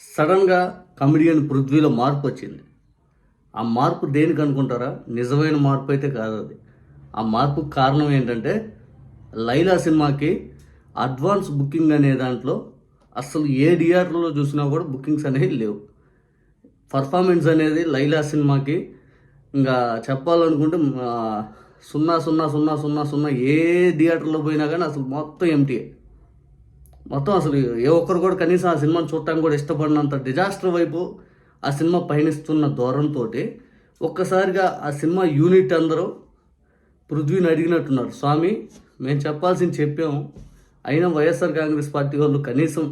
సడన్గా కమిడియన్ పృథ్వీలో మార్పు వచ్చింది. ఆ మార్పు దేనికి అనుకుంటారా? నిజమైన మార్పు అయితే కాదు అది. ఆ మార్పుకు కారణం ఏంటంటే లైలా సినిమాకి అడ్వాన్స్ బుకింగ్ అనే దాంట్లో అసలు ఏ థియేటర్లో చూసినా కూడా బుకింగ్స్ అనేవి లేవు. పర్ఫార్మెన్స్ అనేది లైలా సినిమాకి ఇంకా చెప్పాలనుకుంటే సున్నా సున్నా సున్నా సున్నా సున్నా ఏ థియేటర్లో పోయినా కానీ అసలు మొత్తం ఎంటీఏ. మొత్తం అసలు ఏ ఒక్కరు కూడా కనీసం ఆ సినిమాని చూడటానికి కూడా ఇష్టపడినంత డిజాస్టర్ వైపు ఆ సినిమా పయనిస్తున్న దూరంతో ఒక్కసారిగా ఆ సినిమా యూనిట్ అందరూ పృథ్వీని అడిగినట్టున్నారు. స్వామి మేము చెప్పాల్సింది చెప్పాము. అయినా వైఎస్ఆర్ కాంగ్రెస్ పార్టీ వాళ్ళు కనీసం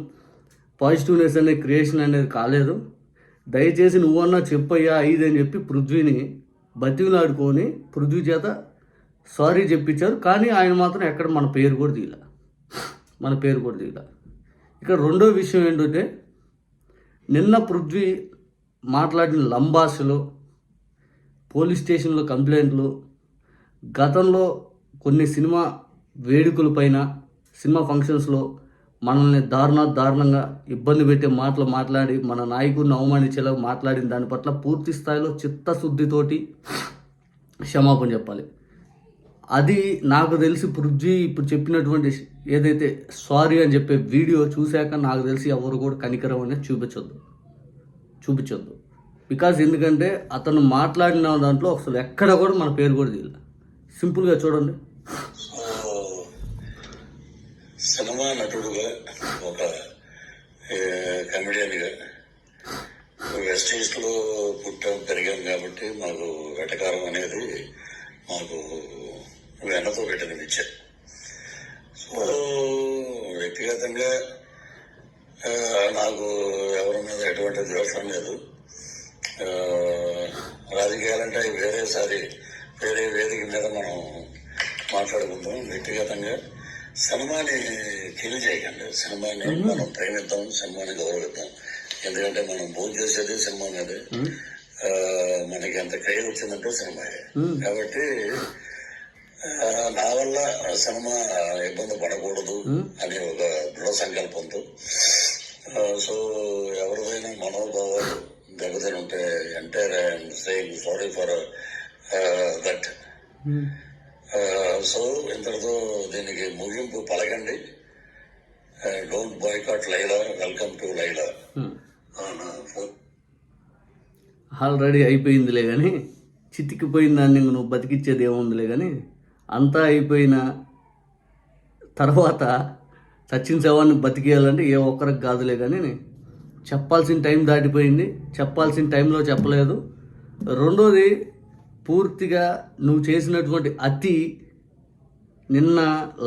పాజిటివ్నెస్ అనే క్రియేషన్ అనేది కాలేదు. దయచేసి నువ్వన్నా చెప్పయ్యా ఇది అని చెప్పి పృథ్వీని బతిలాడుకొని పృథ్వీ చేత సారీ చెప్పించారు కానీ ఆయన మాత్రం ఎక్కడ మన పేరు కూడా తీయలే. మన పేరు కూడా తీయలే. ఇక్కడ రెండో విషయం ఏంటంటే నిన్న పృథ్వీ మాట్లాడిన లంబాసులు పోలీస్ స్టేషన్లో కంప్లైంట్లు గతంలో కొన్ని సినిమా వేడుకలపైన సినిమా ఫంక్షన్స్లో మనల్ని దారుణ దారుణంగా ఇబ్బంది పెట్టే మాటలు మాట్లాడి మన నాయకుడిని అవమానించేలా మాట్లాడిన దాని పట్ల పూర్తి స్థాయిలో చిత్తశుద్ధితోటి క్షమాపణ చెప్పాలి. అది నాకు తెలిసి పృథ్వీ ఇప్పుడు చెప్పినటువంటి ఏదైతే సారీ అని చెప్పే వీడియో చూశాక నాకు తెలిసి ఎవరు కూడా కనికరం అనేది చూపించొద్దు. చూపించొద్దు. బికాజ్ ఎందుకంటే అతను మాట్లాడిన దాంట్లో అసలు ఎక్కడ కూడా మన పేరు కూడా తీయాలి సింపుల్గా చూడండి. సినిమా నటుడుగా ఒక కమెడియన్గా వెస్ట్ ఈస్ట్ పుట్టాం పెరిగాం కాబట్టి మాకు వెటకారం అనేది మాకు వెనతో పెట్టిన విద్య సో వ్యక్తిగతంగా నాకు ఎవరి మీద ఎటువంటి ద్వేషం లేదు. రాజకీయాలంటే వేరేసారి వేరే వేదిక మీద మనం మాట్లాడుకుందాం. వ్యక్తిగతంగా సినిమాని కిల్ చేయకండి. సినిమాని మనం ప్రేమిద్దాం సినిమాని గౌరవిద్దాం. ఎందుకంటే మనం భోజనం చేసేది సినిమా మీద మనకి ఎంత క్రేజ్ వచ్చిందంటే సినిమాయే. కాబట్టి నా వల్ల సినిమా ఇబ్బంది పడకూడదు అనే ఒక దృఢ సంకల్పంతో. సో ఎవరిదైనా మనోభావాలు దెబ్బతిని ఉంటే entire I'm saying sorry for that so ఇంతటితో దీనికి ముగింపు పలకండి. Don't boycott Laila welcome to Laila already అయిపోయిందిలే కానీ చితికిపోయిన దాన్ని నువ్వు బతికిచ్చేది ఏముందిలే కానీ అంతా అయిపోయిన తర్వాత సచిన్ శవాన్ని బతికేయాలంటే ఏ ఒక్కరికి కాదులే కానీ చెప్పాల్సిన టైం దాటిపోయింది. చెప్పాల్సిన టైంలో చెప్పలేదు. రెండోది పూర్తిగా నువ్వు చేసినటువంటి అతి నిన్న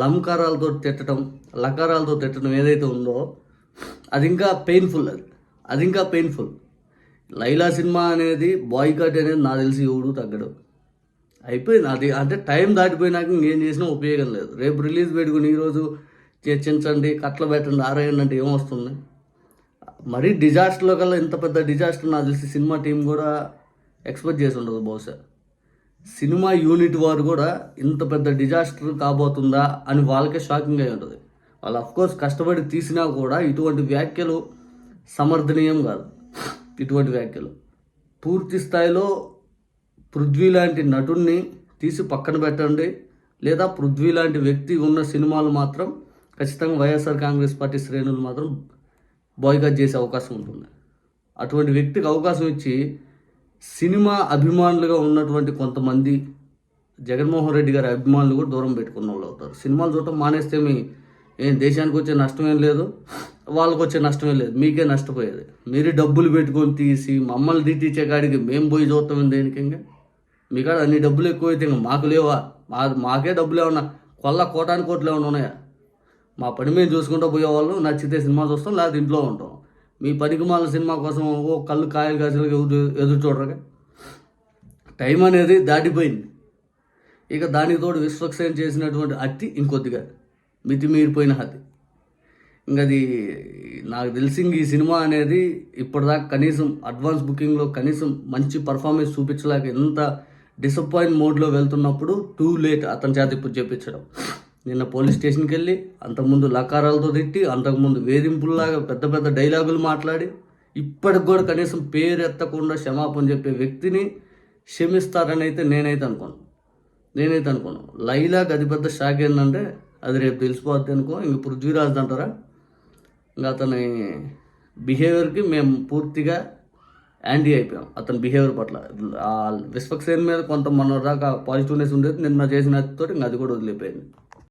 లంకారాలతో తిట్టడం లకారాలతో తిట్టడం ఏదైతే ఉందో అది ఇంకా పెయిన్ఫుల్ అది. అది ఇంకా పెయిన్ఫుల్ లైలా సినిమా అనేది బాయ్కాట్ అనేది నాకు తెలిసి ఎవడు తగ్గడు. అయిపోయింది. అది అంటే టైం దాటిపోయినాక ఇంకేం చేసినా ఉపయోగం లేదు. రేపు రిలీజ్ పెట్టుకుని ఈరోజు చర్చించండి కట్ల పెట్టండి ఆరేయండి అంటే ఏమొస్తుంది? మరీ డిజాస్టర్లో కల్లా ఇంత పెద్ద డిజాస్టర్ నాకు తెలిసి సినిమా టీం కూడా ఎక్స్పెక్ట్ చేసి ఉండదు బహుశా. సినిమా యూనిట్ వారు కూడా ఇంత పెద్ద డిజాస్టర్ కాబోతుందా అని వాళ్ళకే షాకింగ్ అయి ఉంటుంది. వాళ్ళు అఫ్కోర్స్ కష్టపడి తీసినా కూడా ఇటువంటి వ్యాఖ్యలు సమర్థనీయం కాదు. ఇటువంటి వ్యాఖ్యలు పూర్తి స్థాయిలో పృథ్వీ లాంటి నటుడిని తీసి పక్కన పెట్టండి. లేదా పృథ్వీ లాంటి వ్యక్తి ఉన్న సినిమాలు మాత్రం ఖచ్చితంగా వైఎస్ఆర్ కాంగ్రెస్ పార్టీ శ్రేణులు మాత్రం బాయ్కాట్ చేసే అవకాశం ఉంటుంది. అటువంటి వ్యక్తికి అవకాశం ఇచ్చి సినిమా అభిమానులుగా ఉన్నటువంటి కొంతమంది జగన్మోహన్ రెడ్డి గారి అభిమానులు కూడా దూరం పెట్టుకున్న వాళ్ళు అవుతారు. సినిమాలు చూడటం మానేస్తేమి ఏం దేశానికి వచ్చే నష్టమేం లేదు వాళ్ళకు వచ్చే నష్టమేం లేదు మీకే నష్టపోయేది. మీరు డబ్బులు పెట్టుకొని తీసి మమ్మల్ని దిట్టించే కాడికి మేము పోయి చూస్తాం దేనికి మీకాడ మీ కాడ అన్ని డబ్బులు ఎక్కువైతే ఇంకా మాకు లేవా? మా మాకే డబ్బులు ఏమన్నా కొల్ల కోటానికి కోట్లు ఏమన్నా ఉన్నాయా? మా పని మేము చూసుకుంటూ పోయేవాళ్ళు నచ్చితే సినిమా చూస్తాం లేకపోతే ఇంట్లో ఉంటాం. మీ పనికి మాల సినిమా కోసం ఓ కళ్ళు కాయలు కాసులు ఎదురు ఎదురు చూడరుగా? టైం అనేది దాటిపోయింది. ఇక దానికి తోడు విశ్వక్సేన చేసినటువంటి అతి ఇంకొద్దిగా మితిమీరిపోయిన హతి ఇంకా అది నాకు తెలిసి ఈ సినిమా అనేది ఇప్పటిదాకా కనీసం అడ్వాన్స్ బుకింగ్లో కనీసం మంచి పర్ఫార్మెన్స్ చూపించలేక ఎంత డిసప్పాయింట్ మోడ్లో వెళ్తున్నప్పుడు టూ లేట్ అతని చేత ఇప్పుడు చెప్పించడం. నిన్న పోలీస్ స్టేషన్కి వెళ్ళి అంతకుముందు లకారాలతో తిట్టి అంతకుముందు వేధింపుల్లాగా పెద్ద పెద్ద డైలాగులు మాట్లాడి ఇప్పటికి కూడా కనీసం పేరు ఎత్తకుండా క్షమాపణ చెప్పే వ్యక్తిని క్షమిస్తారని అయితే నేనైతే అనుకోను. నేనైతే అనుకోను. లైలాకి అది పెద్ద షాక్ ఏంటంటే అది రేపు తెలిసిపోద్ది అనుకో ఇంక పృథ్వీరాజ్ అంటారా ఇంకా అతని బిహేవియర్కి మేము పూర్తిగా యాంటీ అయిపోయాం. అతని బిహేవియర్ పట్ల. విశ్వక్సేన్ మీద కొంత మన దాకా పాజిటివ్నెస్ ఉండేది. నిన్న చేసిన తోటి ఇంకా అది కూడా వదిలిపోయింది.